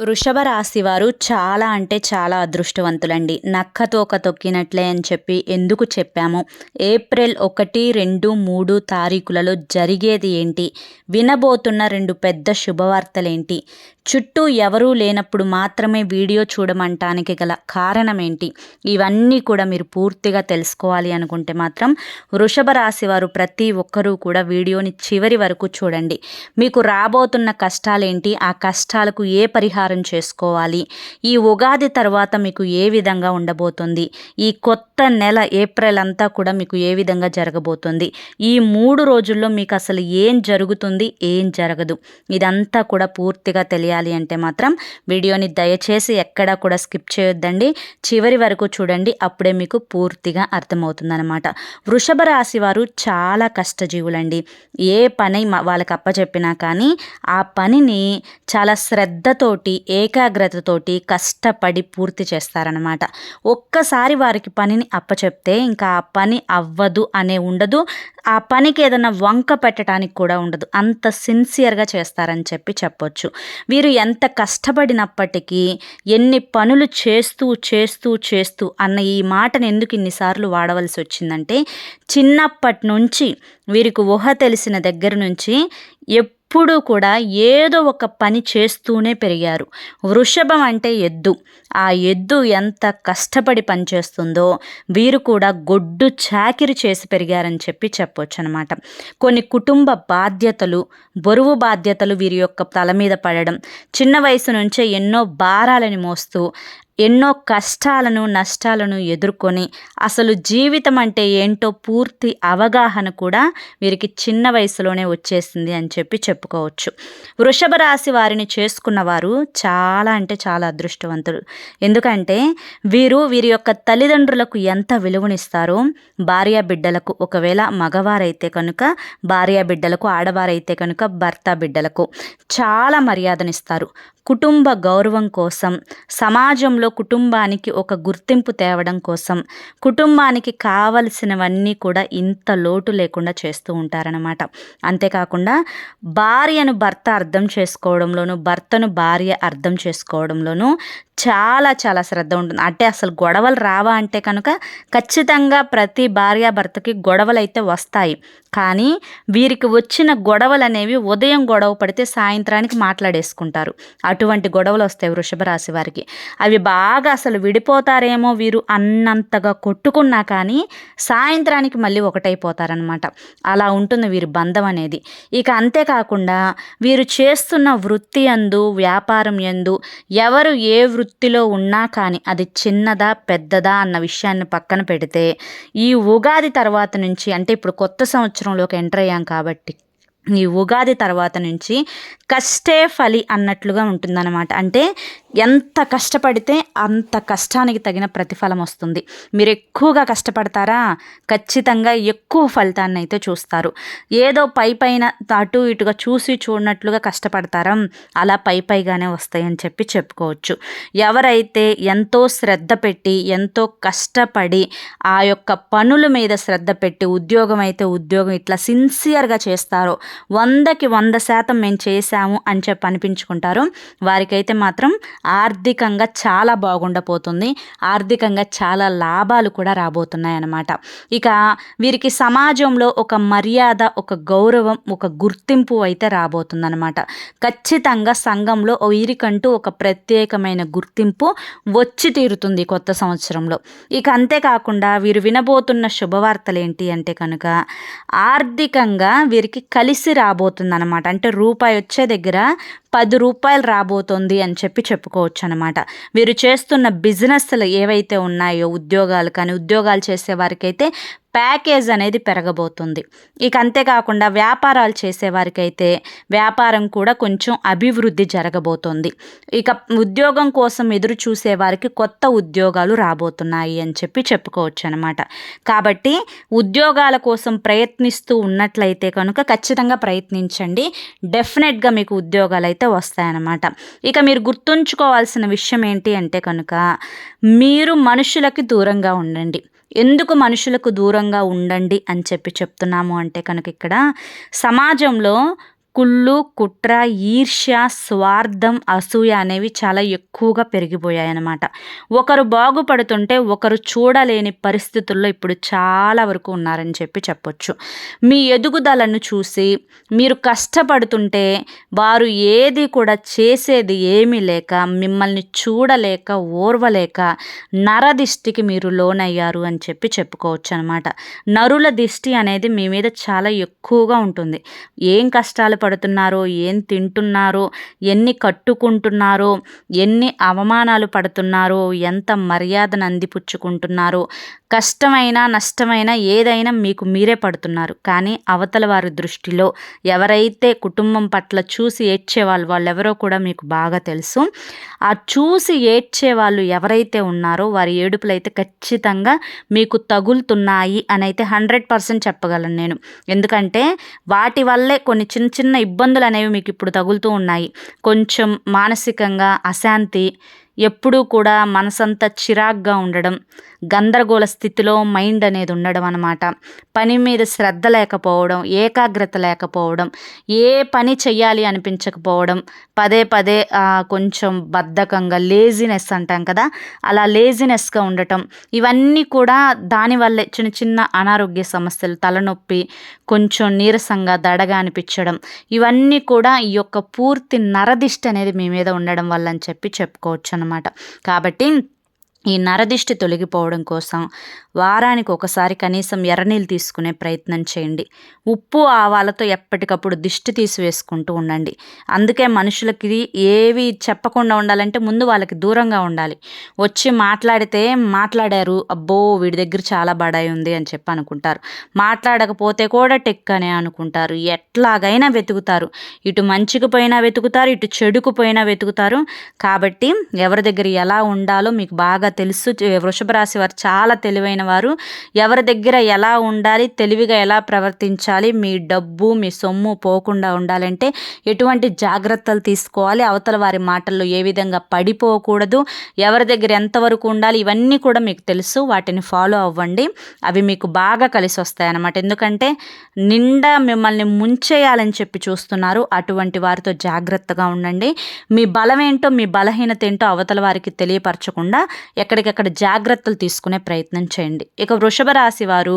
వృషభ రాశి వారు చాలా అంటే చాలా అదృష్టవంతులండి. నక్కతోక తొక్కినట్లే అని చెప్పి ఎందుకు చెప్పాము? ఏప్రిల్ ఒకటి రెండు మూడు తారీఖులలో జరిగేది ఏంటి? వినబోతున్న రెండు పెద్ద శుభవార్తలేంటి? చుట్టూ ఎవరూ లేనప్పుడు మాత్రమే వీడియో చూడమంటానికి గల కారణం ఏంటి ఇవన్నీ కూడా మీరు పూర్తిగా తెలుసుకోవాలి అనుకుంటే మాత్రం వృషభ రాశి వారు ప్రతి ఒక్కరూ కూడా వీడియోని చివరి వరకు చూడండి. మీకు రాబోతున్న కష్టాలేంటి? ఆ కష్టాలకు ఏ పరిహారం చేసుకోవాలి. ఈ ఉగాది తర్వాత మీకు ఏ విధంగా ఉండబోతుంది? ఈ కొత్త నెల ఏప్రిల్ అంతా కూడా మీకు ఏ విధంగా జరగబోతుంది? ఈ మూడు రోజుల్లో మీకు అసలు ఏం జరుగుతుంది? ఏం జరగదు. ఇదంతా కూడా పూర్తిగా తెలియాలి అంటే మాత్రం వీడియోని దయచేసి ఎక్కడా కూడా స్కిప్ చేయొద్దండి. చివరి వరకు చూడండి. అప్పుడే మీకు పూర్తిగా అర్థమవుతుందన్నమాట. వృషభ రాశి వారు చాలా కష్టజీవులండి. ఏ పని వాళ్ళకి అప్పచెప్పినా కానీ ఆ పనిని చాలా శ్రద్ధతోటి ఏకాగ్రతతోటి కష్టపడి పూర్తి చేస్తారనమాట ఒక్కసారి వారికి పనిని అప్పచెప్తే ఇంకా ఆ పని అవ్వదు అనే ఉండదు. ఆ పనికి ఏదైనా వంక పెట్టడానికి కూడా ఉండదు. అంత సిన్సియర్గా చేస్తారని చెప్పి చెప్పొచ్చు. వీరు ఎంత కష్టపడినప్పటికీ ఎన్ని పనులు చేస్తూ చేస్తూ చేస్తూ అన్న ఈ మాటను ఎందుకు ఇన్నిసార్లు వాడవలసి వచ్చిందంటే చిన్నప్పటి నుంచి వీరికి ఊహ తెలిసిన దగ్గర నుంచి ఎప్పుడు కూడా ఏదో ఒక పని చేస్తూనే పెరిగారు. వృషభం అంటే ఎద్దు. ఆ ఎద్దు ఎంత కష్టపడి పనిచేస్తుందో వీరు కూడా గొడ్డు చాకిరి చేసి పెరిగారని చెప్పి చెప్పొచ్చు అనమాట కొన్ని కుటుంబ బాధ్యతలు బరువు బాధ్యతలు వీరి యొక్క తల మీద పడడం చిన్న వయసు నుంచే ఎన్నో భారాలని మోస్తూ ఎన్నో కష్టాలను నష్టాలను ఎదుర్కొని అసలు జీవితం అంటే ఏంటో పూర్తి అవగాహన కూడా వీరికి చిన్న వయసులోనే వచ్చేసింది అని చెప్పి చెప్పుకోవచ్చు. వృషభ రాశి వారిని చేసుకున్న వారు చాలా అంటే చాలా అదృష్టవంతులు. ఎందుకంటే వీరు వీరి యొక్క తల్లిదండ్రులకు ఎంత విలువనిస్తారో భార్య బిడ్డలకు ఒకవేళ మగవారైతే కనుక భార్య బిడ్డలకు ఆడవారైతే కనుక భర్త బిడ్డలకు చాలా మర్యాదనిస్తారు. కుటుంబ గౌరవం కోసం సమాజంలో కుటుంబానికి ఒక గుర్తింపు తేవడం కోసం కుటుంబానికి కావలసినవన్నీ కూడా ఇంత లోటు లేకుండా చేస్తూ ఉంటారనమాట అంతేకాకుండా భార్యను భర్త అర్థం చేసుకోవడంలోనూ భర్తను భార్య అర్థం చేసుకోవడంలోనూ చాలా చాలా శ్రద్ధ ఉంటుంది. అంటే అసలు గొడవలు రావా అంటే కనుక ఖచ్చితంగా ప్రతి భార్యాభర్తకి గొడవలు అయితే వస్తాయి. కానీ వీరికి వచ్చిన గొడవలు అనేవి ఉదయం గొడవ పడితే సాయంత్రానికి మాట్లాడేసుకుంటారు. అటువంటి గొడవలు వస్తాయి వృషభ రాశి వారికి. అవి బాగా అసలు విడిపోతారేమో వీరు అన్నంతగా కొట్టుకున్నా కానీ సాయంత్రానికి మళ్ళీ ఒకటైపోతారనమాట అలా ఉంటుంది వీరి బంధం అనేది. ఇక అంతేకాకుండా వీరు చేస్తున్న వృత్తి అందు వ్యాపారం ఎందు ఎవరు ఏ వృత్తి వృత్తిలో ఉన్నా కానీ అది చిన్నదా పెద్దదా అన్న విషయాన్ని పక్కన పెడితే ఈ ఉగాది తర్వాత నుంచి అంటే ఇప్పుడు కొత్త సంవత్సరంలోకి ఎంటర్ అయ్యాం కాబట్టి ఈ ఉగాది తర్వాత నుంచి కష్టే ఫలి అన్నట్లుగా ఉంటుందన్నమాట. అంటే ఎంత కష్టపడితే అంత కష్టానికి తగిన ప్రతిఫలం వస్తుంది. మీరు ఎక్కువగా కష్టపడతారా? ఖచ్చితంగా ఎక్కువ ఫలితాన్ని అయితే చూస్తారు. ఏదో పై పైన అటు ఇటుగా చూసి చూడనట్లుగా కష్టపడతారా? అలా పై పైగానే వస్తాయని చెప్పి చెప్పుకోవచ్చు. ఎవరైతే ఎంతో శ్రద్ధ పెట్టి ఎంతో కష్టపడి ఆ యొక్క పనుల మీద శ్రద్ధ పెట్టి ఉద్యోగం అయితే ఉద్యోగం ఇట్లా సిన్సియర్గా చేస్తారో వందకి వంద శాతం మేము చేశాము అని చెప్పి అనిపించుకుంటారు. వారికైతే మాత్రం ఆర్థికంగా చాలా బాగుండబోతుంది. ఆర్థికంగా చాలా లాభాలు కూడా రాబోతున్నాయి అన్నమాట ఇక వీరికి సమాజంలో ఒక మర్యాద ఒక గౌరవం ఒక గుర్తింపు అయితే రాబోతుందన్నమాట. ఖచ్చితంగా సంఘంలో వీరికంటూ ఒక ప్రత్యేకమైన గుర్తింపు వచ్చి తీరుతుంది కొత్త సంవత్సరంలో. ఇక అంతేకాకుండా వీరు వినబోతున్న శుభవార్తలు ఏంటి అంటే కనుక ఆర్థికంగా వీరికి కలిసి రాబోతుందన్నమాట. అంటే రూపాయి వచ్చే దగ్గర పది రూపాయలు రాబోతుంది అని చెప్పి చెప్పుకోవచ్చు అనమాట వీరు చేస్తున్న బిజినెస్లు ఏవైతే ఉన్నాయో ఉద్యోగాలు కానీ ఉద్యోగాలు చేసే వారికైతే ప్యాకేజ్ అనేది పెరగబోతుంది. ఇక అంతేకాకుండా వ్యాపారాలు చేసేవారికైతే వ్యాపారం కూడా కొంచెం అభివృద్ధి జరగబోతుంది. ఇక ఉద్యోగం కోసం ఎదురు చూసేవారికి కొత్త ఉద్యోగాలు రాబోతున్నాయి అని చెప్పి చెప్పుకోవచ్చు అనమాట కాబట్టి ఉద్యోగాల కోసం ప్రయత్నిస్తూ ఉన్నట్లయితే కనుక ఖచ్చితంగా ప్రయత్నించండి. డెఫినెట్గా మీకు ఉద్యోగాలు అయితే వస్తాయన్నమాట. ఇక మీరు గుర్తుంచుకోవాల్సిన విషయం ఏంటి అంటే కనుక మీరు మనుషులకి దూరంగా ఉండండి. ఎందుకు మనుషులకు దూరంగా ఉండండి అని చెప్పి చెప్తున్నాము అంటే కనుక ఇక్కడ సమాజంలో కుళ్ళు కుట్ర ఈర్ష్య స్వార్థం అసూయ అనేవి చాలా ఎక్కువగా పెరిగిపోయాయన్నమాట. ఒకరు బాగుపడుతుంటే ఒకరు చూడలేని పరిస్థితుల్లో ఇప్పుడు చాలా వరకు ఉన్నారని చెప్పి చెప్పొచ్చు. మీ ఎదుగుదలను చూసి మీరు కష్టపడుతుంటే వారు ఏది కూడా చేసేది ఏమీ లేక మిమ్మల్ని చూడలేక ఓర్వలేక నరదిష్టికి మీరు లోనయ్యారు అని చెప్పి చెప్పుకోవచ్చు అనమాట నరుల దిష్టి అనేది మీ మీద చాలా ఎక్కువగా ఉంటుంది. ఏం కష్టాలు పడుతున్నారో ఏం తింటున్నారో ఎన్ని కట్టుకుంటున్నారో ఎన్ని అవమానాలు పడుతున్నారో ఎంత మర్యాదను అందిపుచ్చుకుంటున్నారో కష్టమైనా నష్టమైనా ఏదైనా మీకు మీరే పడుతున్నారు. కానీ అవతల వారి దృష్టిలో ఎవరైతే కుటుంబం పట్ల చూసి ఏడ్చేవాళ్ళు వాళ్ళెవరో కూడా మీకు బాగా తెలుసు. ఆ చూసి ఏడ్చే వాళ్ళు ఎవరైతే ఉన్నారో వారి ఏడుపులు అయితే ఖచ్చితంగా మీకు తగులుతున్నాయి అని అయితే హండ్రెడ్ పర్సెంట్ చెప్పగలను నేను. ఎందుకంటే వాటి వల్లే కొన్ని చిన్న చిన్న ఇబ్బందులు అనేవి మీకు ఇప్పుడు తగులుతూ ఉన్నాయి. కొంచెం మానసికంగా అశాంతి ఎప్పుడూ కూడా మనసంతా చిరాగ్గా ఉండడం గందరగోళ స్థితిలో మైండ్ అనేది ఉండడం అనమాట పని మీద శ్రద్ధ లేకపోవడం ఏకాగ్రత లేకపోవడం ఏ పని చెయ్యాలి అనిపించకపోవడం పదే పదే కొంచెం బద్ధకంగా లేజినెస్ అంటాం కదా అలా లేజినెస్గా ఉండటం ఇవన్నీ కూడా దానివల్లే చిన్న చిన్న అనారోగ్య సమస్యలు తలనొప్పి కొంచెం నీరసంగా దడగా అనిపించడం ఇవన్నీ కూడా ఈ యొక్క పూర్తి నరదిష్టి అనేది మీ మీద ఉండడం వల్ల అని చెప్పి చెప్పుకోవచ్చు అనమాట కాబట్టి ఈ నరదిష్టి తొలగిపోవడం కోసం వారానికి ఒకసారి కనీసం ఎర్రనీళ్ళు తీసుకునే ప్రయత్నం చేయండి. ఉప్పు ఆవాలతో ఎప్పటికప్పుడు దిష్టి తీసివేసుకుంటూ ఉండండి. అందుకే మనుషులకి ఏవి చెప్పకుండా ఉండాలంటే ముందు వాళ్ళకి దూరంగా ఉండాలి. వచ్చి మాట్లాడితే మాట్లాడారు అబ్బో వీడి దగ్గర చాలా బడాయి ఉంది అని చెప్పి అనుకుంటారు. మాట్లాడకపోతే కూడా టెక్ అనే అనుకుంటారు. ఎట్లాగైనా వెతుకుతారు. ఇటు మంచికి పోయినా వెతుకుతారు ఇటు చెడుకు పోయినా వెతుకుతారు. కాబట్టి ఎవరి దగ్గర ఎలా ఉండాలో మీకు బాగా తెలుసు. వృషభ రాశి వారు చాలా తెలివైన వారు. ఎవరి దగ్గర ఎలా ఉండాలి తెలివిగా ఎలా ప్రవర్తించాలి మీ డబ్బు మీ సొమ్ము పోకుండా ఉండాలంటే ఎటువంటి జాగ్రత్తలు తీసుకోవాలి అవతల వారి మాటల్లో ఏ విధంగా పడిపోకూడదు ఎవరి దగ్గర ఎంతవరకు ఉండాలి ఇవన్నీ కూడా మీకు తెలుసు. వాటిని ఫాలో అవ్వండి. అవి మీకు బాగా కలిసి వస్తాయి అన్నమాట. ఎందుకంటే నిండా మిమ్మల్ని ముంచేయాలని చెప్పి చూస్తున్నారు. అటువంటి వారితో జాగ్రత్తగా ఉండండి. మీ బలం ఏంటో మీ బలహీనత ఏంటో అవతల వారికి తెలియపరచకుండా ఎక్కడికెక్కడ జాగ్రత్తలు తీసుకునే ప్రయత్నం చేయండి. ఇక వృషభ రాశి వారు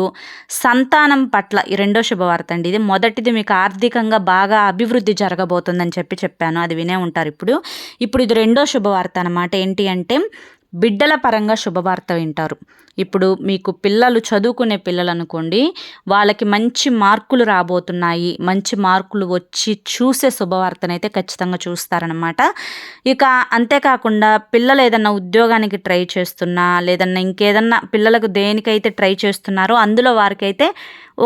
సంతానం పట్ల ఈ రెండో శుభవార్త అండి. ఇది మొదటిది మీకు ఆర్థికంగా బాగా అభివృద్ధి జరగబోతుందని చెప్పి చెప్పాను. అది వినే ఉంటారు ఇప్పుడు. ఇప్పుడు ఇది రెండో శుభవార్త అనమాట ఏంటి అంటే బిడ్డల పరంగా శుభవార్త వింటారు. ఇప్పుడు మీకు పిల్లలు చదువుకునే పిల్లలు అనుకోండి వాళ్ళకి మంచి మార్కులు రాబోతున్నాయి. మంచి మార్కులు వచ్చి చూసే శుభవార్తనైతే ఖచ్చితంగా చూస్తారనమాట ఇక అంతేకాకుండా పిల్లలు ఏదన్నా ఉద్యోగానికి ట్రై చేస్తున్నా లేదన్నా ఇంకేదన్నా పిల్లలకు దేనికైతే ట్రై చేస్తున్నారో అందులో వారికైతే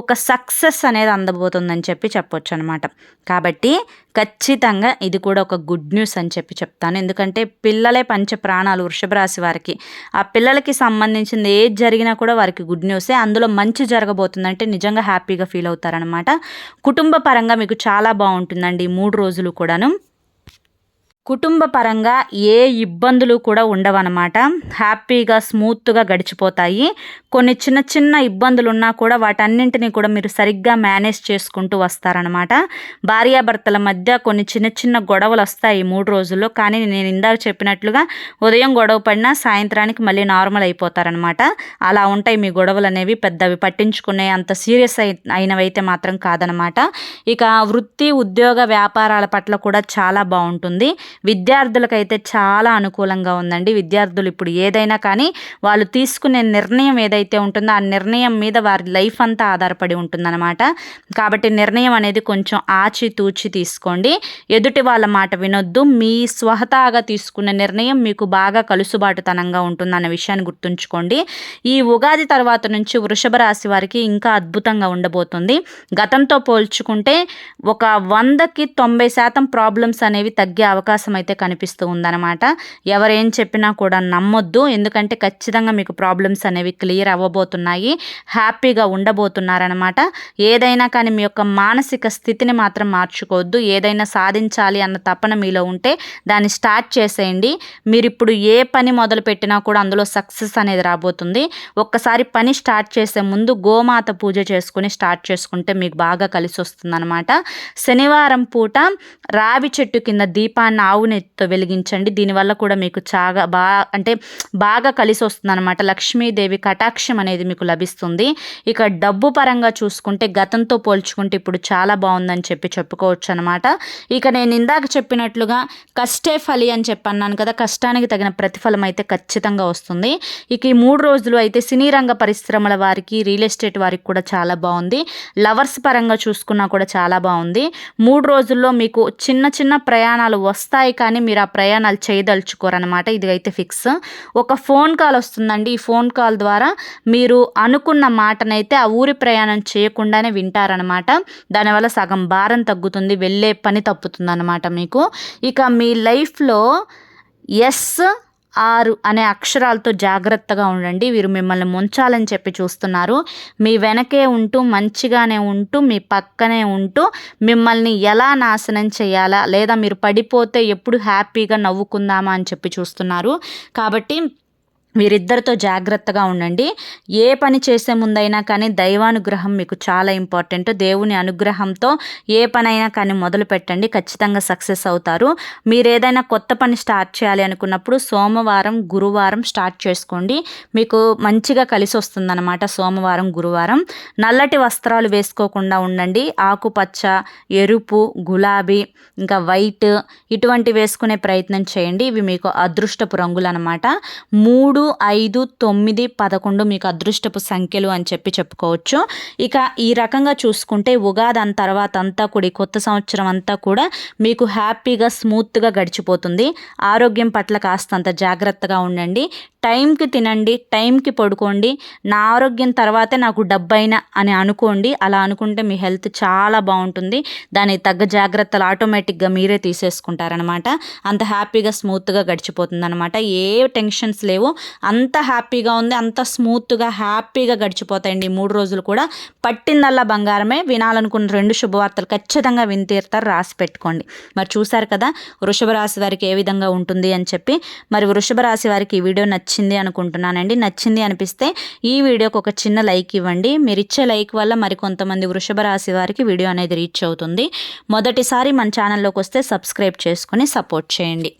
ఒక సక్సెస్ అనేది అందబోతుందని చెప్పి చెప్పొచ్చు అనమాట కాబట్టి ఖచ్చితంగా ఇది కూడా ఒక గుడ్ న్యూస్ అని చెప్పి చెప్తాను. ఎందుకంటే పిల్లలే పంచ ప్రాణాలు వృషభ రాశి వారికి. ఆ పిల్లలకి సంబంధించింది ఏది జరిగినా కూడా వారికి గుడ్ న్యూసే. అందులో మంచి జరగబోతుందంటే నిజంగా హ్యాపీగా ఫీల్ అవుతారనమాట. కుటుంబ పరంగా మీకు చాలా బాగుంటుందండి మూడు రోజులు కూడాను. కుటుంబ పరంగా ఏ ఇబ్బందులు కూడా ఉండవన్నమాట. హ్యాపీగా స్మూత్గా గడిచిపోతాయి. కొన్ని చిన్న చిన్న ఇబ్బందులు ఉన్నా కూడా వాటన్నింటినీ కూడా మీరు సరిగ్గా మేనేజ్ చేసుకుంటూ వస్తారనమాట భార్యాభర్తల మధ్య కొన్ని చిన్న చిన్న గొడవలు వస్తాయి మూడు రోజుల్లో. కానీ నేను ఇందాక చెప్పినట్లుగా ఉదయం గొడవ పడినా సాయంత్రానికి మళ్ళీ నార్మల్ అయిపోతారనమాట అలా ఉంటాయి మీ గొడవలు అనేవి. పెద్దవి పట్టించుకునే అంత సీరియస్ అయి అయినవైతే మాత్రం కాదనమాట ఇక వృత్తి ఉద్యోగ వ్యాపారాల పట్ల కూడా చాలా బాగుంటుంది. విద్యార్థులకైతే చాలా అనుకూలంగా ఉందండి. విద్యార్థులు ఇప్పుడు ఏదైనా కానీ వాళ్ళు తీసుకునే నిర్ణయం ఏదైతే ఉంటుందో ఆ నిర్ణయం మీద వారి లైఫ్ అంతా ఆధారపడి ఉంటుందన్నమాట. కాబట్టి నిర్ణయం అనేది కొంచెం ఆచితూచి తీసుకోండి. ఎదుటి వాళ్ళ మాట వినొద్దు. మీ స్వహతాగా తీసుకున్న నిర్ణయం మీకు బాగా కలుసుబాటుతనంగా ఉంటుందన్న విషయాన్ని గుర్తుంచుకోండి. ఈ ఉగాది తర్వాత నుంచి వృషభ రాశి వారికి ఇంకా అద్భుతంగా ఉండబోతుంది. గతంతో పోల్చుకుంటే ఒక వందకి తొంభై శాతం ప్రాబ్లమ్స్ అనేవి తగ్గే అవకాశం అవకాశం అయితే కనిపిస్తూ ఉందన్నమాట. ఎవరేం చెప్పినా కూడా నమ్మొద్దు. ఎందుకంటే ఖచ్చితంగా మీకు ప్రాబ్లమ్స్ అనేవి క్లియర్ అవ్వబోతున్నాయి. హ్యాపీగా ఉండబోతున్నారనమాట ఏదైనా కానీ మీ యొక్క మానసిక స్థితిని మాత్రం మార్చుకోవద్దు. ఏదైనా సాధించాలి అన్న తపన మీలో ఉంటే దాన్ని స్టార్ట్ చేసేయండి. మీరు ఇప్పుడు ఏ పని మొదలు పెట్టినా కూడా అందులో సక్సెస్ అనేది రాబోతుంది. ఒక్కసారి పని స్టార్ట్ చేసే ముందు గోమాత పూజ చేసుకుని స్టార్ట్ చేసుకుంటే మీకు బాగా కలిసి వస్తుందన్నమాట శనివారం పూట రావి చెట్టు కింద దీపాన్ని ఆవునెత్తితో వెలిగించండి. దీనివల్ల కూడా మీకు చాలా బాగా అంటే బాగా కలిసి వస్తుంది అనమాట లక్ష్మీదేవి కటాక్షం అనేది మీకు లభిస్తుంది. ఇక డబ్బు పరంగా చూసుకుంటే గతంతో పోల్చుకుంటే ఇప్పుడు చాలా బాగుందని చెప్పి చెప్పుకోవచ్చు అనమాట ఇక నేను ఇందాక చెప్పినట్లుగా కష్టే ఫలి అని చెప్పన్నాను కదా కష్టానికి తగిన ప్రతిఫలం అయితే ఖచ్చితంగా వస్తుంది. ఇక ఈ మూడు రోజులు అయితే సినీ రంగ పరిశ్రమల వారికి రియల్ ఎస్టేట్ వారికి కూడా చాలా బాగుంది. లవర్స్ పరంగా చూసుకున్నా కూడా చాలా బాగుంది. మూడు రోజుల్లో మీకు చిన్న చిన్న ప్రయాణాలు వస్తాయి కానీ మీరు ఆ ప్రయాణాలు చేయదలుచుకోరనమాట ఇది అయితే ఫిక్స్. ఒక ఫోన్ కాల్ వస్తుందండి. ఈ ఫోన్ కాల్ ద్వారా మీరు అనుకున్న మాటనైతే ఆ ఊరి ప్రయాణం చేయకుండానే వింటారనమాట దానివల్ల సగం భారం తగ్గుతుంది వెళ్ళే పని తప్పుతుంది అనమాట మీకు. ఇక మీ లైఫ్లో ఎస్ ఆరు అనే అక్షరాలతో జాగ్రత్తగా ఉండండి. వీరు మిమ్మల్ని ముంచాలని చెప్పి చూస్తున్నారు. మీ వెనకే ఉంటూ మంచిగానే ఉంటూ మీ పక్కనే ఉంటూ మిమ్మల్ని ఎలా నాశనం చేయాలా? లేదా మీరు పడిపోతే ఎప్పుడు హ్యాపీగా నవ్వుకుందామా అని చెప్పి చూస్తున్నారు. కాబట్టి వీరిద్దరితో జాగ్రత్తగా ఉండండి. ఏ పని చేసే ముందైనా కానీ దైవానుగ్రహం మీకు చాలా ఇంపార్టెంట్. దేవుని అనుగ్రహంతో ఏ పనైనా కానీ మొదలు పెట్టండి. ఖచ్చితంగా సక్సెస్ అవుతారు. మీరు ఏదైనా కొత్త పని స్టార్ట్ చేయాలి అనుకున్నప్పుడు సోమవారం గురువారం స్టార్ట్ చేసుకోండి. మీకు మంచిగా కలిసి వస్తుందన్నమాట సోమవారం గురువారం. నల్లటి వస్త్రాలు వేసుకోకుండా ఉండండి. ఆకుపచ్చ ఎరుపు గులాబీ ఇంకా వైట్ ఇటువంటి వేసుకునే ప్రయత్నం చేయండి. ఇవి మీకు అదృష్టపు రంగులు అనమాట మూడు ఐదు తొమ్మిది పదకొండు మీకు అదృష్టపు సంఖ్యలు అని చెప్పి చెప్పుకోవచ్చు. ఇక ఈ రకంగా చూసుకుంటే ఉగాది అంత తర్వాత అంతా కూడా కొత్త సంవత్సరం అంతా కూడా మీకు హ్యాపీగా స్మూత్గా గడిచిపోతుంది. ఆరోగ్యం పట్ల కాస్తంత జాగ్రత్తగా ఉండండి. టైంకి తినండి టైంకి పడుకోండి నా ఆరోగ్యం తర్వాతే నాకు డబ్బైనా అని అనుకోండి అలా అనుకుంటే మీ హెల్త్ చాలా బాగుంటుంది. దానికి తగ్గ జాగ్రత్తలు ఆటోమేటిక్గా మీరే తీసేసుకుంటారనమాట. అంత హ్యాపీగా స్మూత్గా గడిచిపోతుంది అనమాట ఏ టెన్షన్స్ లేవు. అంత హ్యాపీగా ఉంది అంత స్మూత్గా హ్యాపీగా గడిచిపోతాయండి మూడు రోజులు కూడా. పట్టిందల్లా బంగారమే. వినాలనుకున్న రెండు శుభవార్తలు ఖచ్చితంగా వినితీరుతారు రాసి పెట్టుకోండి. మరి చూశారు కదా వృషభ రాశి వారికి ఏ విధంగా ఉంటుంది అని చెప్పి. మరి వృషభ రాశి వారికి ఈ వీడియో నచ్చింది అనుకుంటున్నానండి. నచ్చింది అనిపిస్తే ఈ వీడియోకి ఒక చిన్న లైక్ ఇవ్వండి. మీరు ఇచ్చే లైక్ వల్ల మరి కొంతమంది వృషభ రాశి వారికి వీడియో అనేది రీచ్ అవుతుంది. మొదటిసారి మన ఛానల్లోకి వస్తే సబ్స్క్రైబ్ చేసుకొని సపోర్ట్ చేయండి.